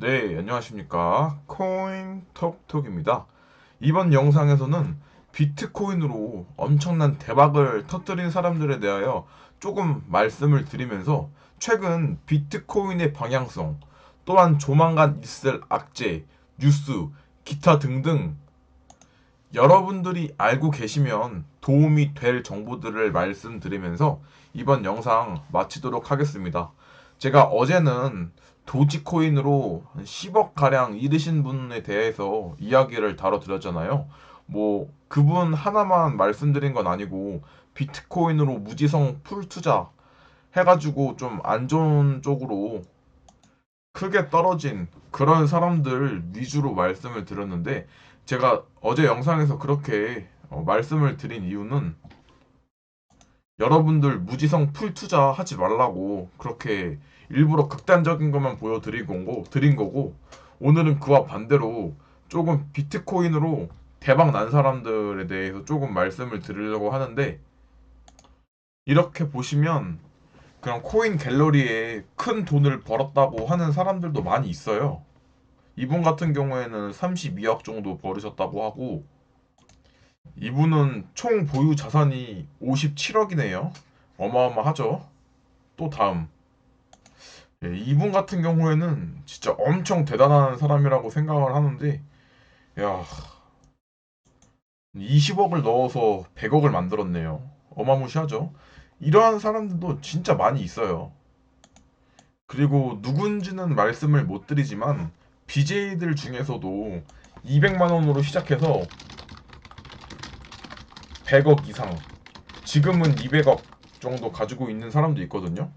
네, 안녕하십니까. 코인 톡톡입니다. 이번 영상에서는 비트코인으로 엄청난 대박을 터뜨린 사람들에 대하여 조금 말씀을 드리면서 최근 비트코인의 방향성, 또한 조만간 있을 악재, 뉴스, 기타 등등 여러분들이 알고 계시면 도움이 될 정보들을 말씀드리면서 이번 영상 마치도록 하겠습니다. 제가 어제는 도지코인으로 10억 가량 잃으신 분에 대해서 이야기를 다뤄드렸잖아요. 뭐 그분 하나만 말씀드린 건 아니고 비트코인으로 무지성 풀 투자 해가지고 좀 안 좋은 쪽으로 크게 떨어진 그런 사람들 위주로 말씀을 드렸는데 제가 어제 영상에서 그렇게 어, 말씀을 드린 이유는 여러분들 무지성 풀 투자 하지 말라고 그렇게 일부러 극단적인 것만 보여드린 거고, 드린 거고 오늘은 그와 반대로 조금 비트코인으로 대박 난 사람들에 대해서 조금 말씀을 드리려고 하는데 이렇게 보시면 그냥 코인 갤러리에 큰 돈을 벌었다고 하는 사람들도 많이 있어요. 이분 같은 경우에는 32억 정도 벌으셨다고 하고 이분은 총 보유 자산이 57억이네요. 어마어마하죠. 또 다음. 예, 이분 같은 경우에는 진짜 엄청 대단한 사람이라고 생각을 하는데, 야, 20억을 넣어서 100억을 만들었네요. 어마무시하죠. 이러한 사람들도 진짜 많이 있어요. 그리고 누군지는 말씀을 못 드리지만, BJ들 중에서도 200만 원으로 시작해서 100억 이상, 지금은 200억 정도 가지고 있는 사람도 있거든요.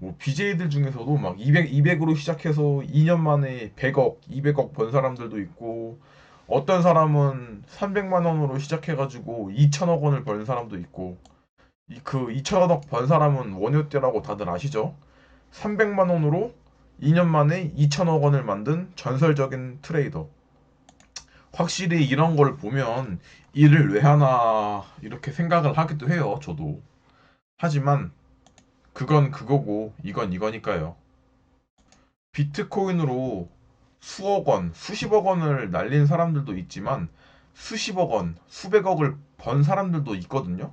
뭐 BJ들 중에서도 막 200, 200으로 시작해서 2년 만에 100억, 200억 번 사람들도 있고 어떤 사람은 300만 원으로 시작해가지고 2천억 원을 번 사람도 있고 그 2천억 번 사람은 원효대라고 다들 아시죠? 300만 원으로 2년 만에 2천억 원을 만든 전설적인 트레이더. 확실히 이런 걸 보면 일을 왜 하나 이렇게 생각을 하기도 해요. 저도. 하지만 그건 그거고 이건 이거니까요. 비트코인으로 수억 원, 수십억 원을 날린 사람들도 있지만 수십억 원, 수백억을 번 사람들도 있거든요.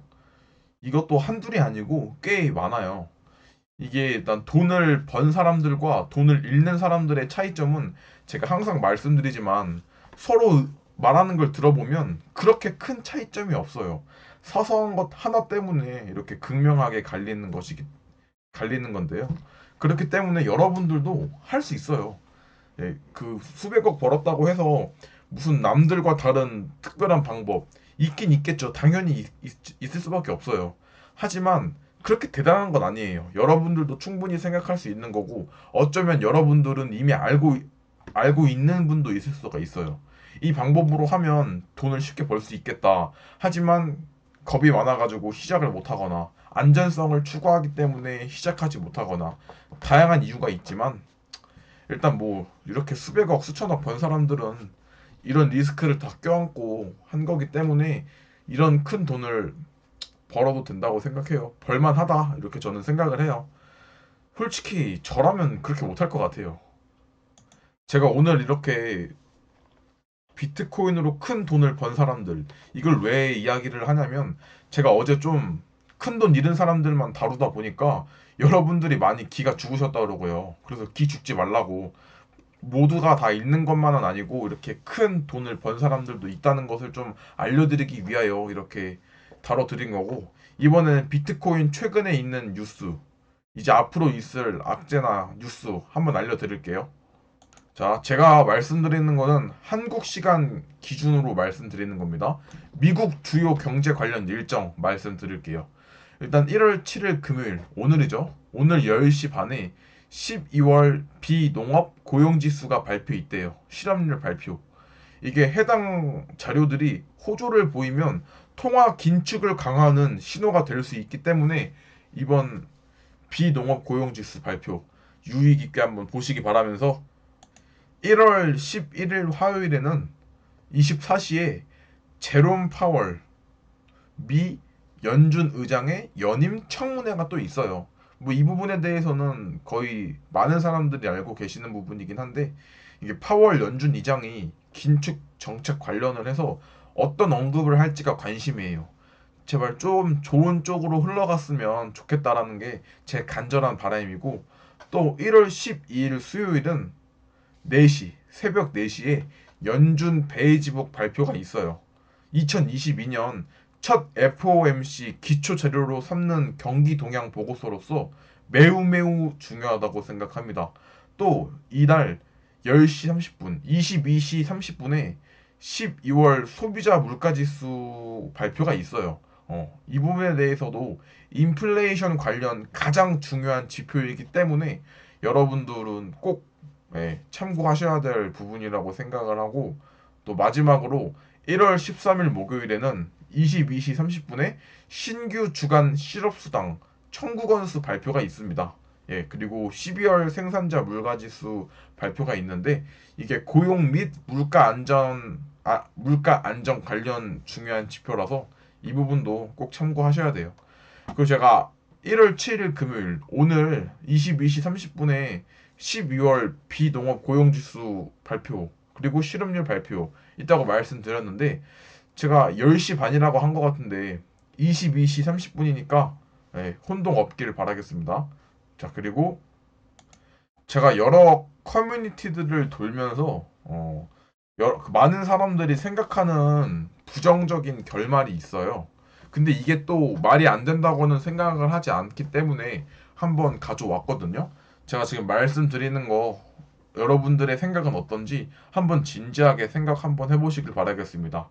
이것도 한둘이 아니고 꽤 많아요. 이게 일단 돈을 번 사람들과 돈을 잃는 사람들의 차이점은 제가 항상 말씀드리지만 서로 말하는 걸 들어보면 그렇게 큰 차이점이 없어요. 사소한 것 하나 때문에 이렇게 극명하게 갈리는 것이 갈리는 건데요. 그렇기 때문에 여러분들도 할 수 있어요. 예, 그 수백억 벌었다고 해서 무슨 남들과 다른 특별한 방법 있긴 있겠죠. 당연히 있, 있 을 수밖에 없어요. 하지만 그렇게 대단한 건 아니에요. 여러분들도 충분히 생각할 수 있는 거고 어쩌면 여러분들은 이미 알고 알고 있는 분도 있을 수가 있어요. 이 방법으로 하면 돈을 쉽게 벌 수 있겠다. 하지만 겁이 많아가지고 시작을 못하거나 안전성을 추구하기 때문에 시작하지 못하거나 다양한 이유가 있지만 일단 뭐 이렇게 수백억 수천억 번 사람들은 이런 리스크를 다 껴안고 한 거기 때문에 이런 큰 돈을 벌어도 된다고 생각해요. 벌만하다 이렇게 저는 생각을 해요. 솔직히 저라면 그렇게 못할 것 같아요. 제가 오늘 이렇게 비트코인으로 큰 돈을 번 사람들 이걸 왜 이야기를 하냐면 제가 어제 좀 큰 돈 잃은 사람들만 다루다 보니까 여러분들이 많이 기가 죽으셨다 그러고요. 그래서 기 죽지 말라고 모두가 다 잃는 것만은 아니고 이렇게 큰 돈을 번 사람들도 있다는 것을 좀 알려드리기 위하여 이렇게 다뤄드린 거고 이번에는 비트코인 최근에 있는 뉴스 이제 앞으로 있을 악재나 뉴스 한번 알려드릴게요. 자, 제가 말씀드리는 거는 한국 시간 기준으로 말씀드리는 겁니다. 미국 주요 경제 관련 일정 말씀드릴게요. 일단 1월 7일 금요일, 오늘이죠. 오늘 10시 반에 12월 비농업 고용지수가 발표 있대요. 실업률 발표. 이게 해당 자료들이 호조를 보이면 통화 긴축을 강화하는 신호가 될 수 있기 때문에 이번 비농업 고용지수 발표 유의 깊게 한번 보시기 바라면서 1월 11일 화요일에는 24시에 제롬 파월 미 연준 의장의 연임 청문회가 또 있어요. 뭐 이 부분에 대해서는 거의 많은 사람들이 알고 계시는 부분이긴 한데 이게 파월 연준 이장이 긴축 정책 관련을 해서 어떤 언급을 할지가 관심이에요. 제발 좀 좋은 쪽으로 흘러갔으면 좋겠다라는 게 제 간절한 바람이고 또 1월 12일 수요일은 4시 새벽 4시에 연준 베이지북 발표가 있어요. 2022년 첫 FOMC 기초 자료로 삼는 경기 동향 보고서로서 매우 매우 중요하다고 생각합니다. 또 이날 10시 30분, 22시 30분에 12월 소비자 물가지수 발표가 있어요. 어, 이 부분에 대해서도 인플레이션 관련 가장 중요한 지표이기 때문에 여러분들은 꼭 예, 참고하셔야 될 부분이라고 생각을 하고 또 마지막으로 1월 13일 목요일에는 22시 30분에 신규 주간 실업수당 청구 건수 발표가 있습니다. 예, 그리고 12월 생산자 물가지수 발표가 있는데 이게 고용 및 물가 안전 아, 물가 안정 관련 중요한 지표라서 이 부분도 꼭 참고하셔야 돼요. 그리고 제가 1월 7일 금요일 오늘 22시 30분에 12월 비농업 고용지수 발표 그리고 실업률 발표 있다고 말씀드렸는데 제가 10시 반이라고 한 것 같은데 22시 30분이니까 네, 혼동 없기를 바라겠습니다. 자 그리고 제가 여러 커뮤니티들을 돌면서 어, 여러, 그 많은 사람들이 생각하는 부정적인 결말이 있어요. 근데 이게 또 말이 안 된다고는 생각을 하지 않기 때문에 한번 가져왔거든요. 제가 지금 말씀드리는 거 여러분들의 생각은 어떤지 한번 진지하게 생각 한번 해보시길 바라겠습니다.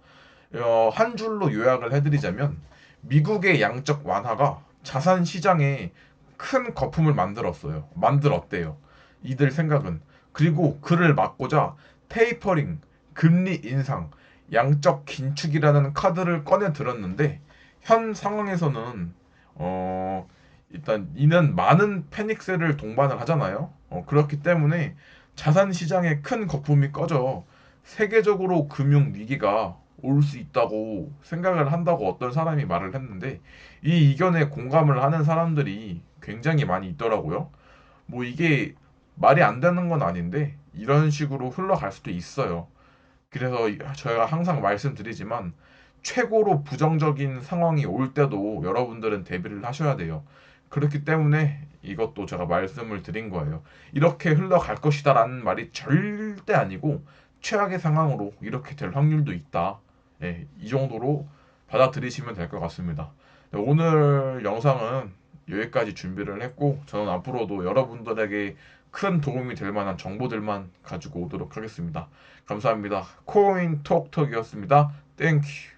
어, 한 줄로 요약을 해드리자면 미국의 양적 완화가 자산 시장에 큰 거품을 만들었어요. 만들었대요. 이들 생각은. 그리고 그를 막고자 테이퍼링, 금리 인상, 양적 긴축이라는 카드를 꺼내 들었는데 현 상황에서는 어 일단 이는 많은 패닉세를 동반을 하잖아요. 어, 그렇기 때문에 자산 시장에 큰 거품이 꺼져 세계적으로 금융 위기가 올 수 있다고 생각을 한다고 어떤 사람이 말을 했는데 이 이견에 공감을 하는 사람들이 굉장히 많이 있더라고요. 뭐 이게 말이 안 되는 건 아닌데 이런 식으로 흘러갈 수도 있어요. 그래서 저희가 항상 말씀드리지만 최고로 부정적인 상황이 올 때도 여러분들은 대비를 하셔야 돼요. 그렇기 때문에 이것도 제가 말씀을 드린 거예요. 이렇게 흘러갈 것이다라는 말이 절대 아니고 최악의 상황으로 이렇게 될 확률도 있다. 예, 이 정도로 받아들이시면 될 것 같습니다. 네, 오늘 영상은 여기까지 준비를 했고 저는 앞으로도 여러분들에게 큰 도움이 될 만한 정보들만 가지고 오도록 하겠습니다. 감사합니다. 코인 톡톡이었습니다. 땡큐.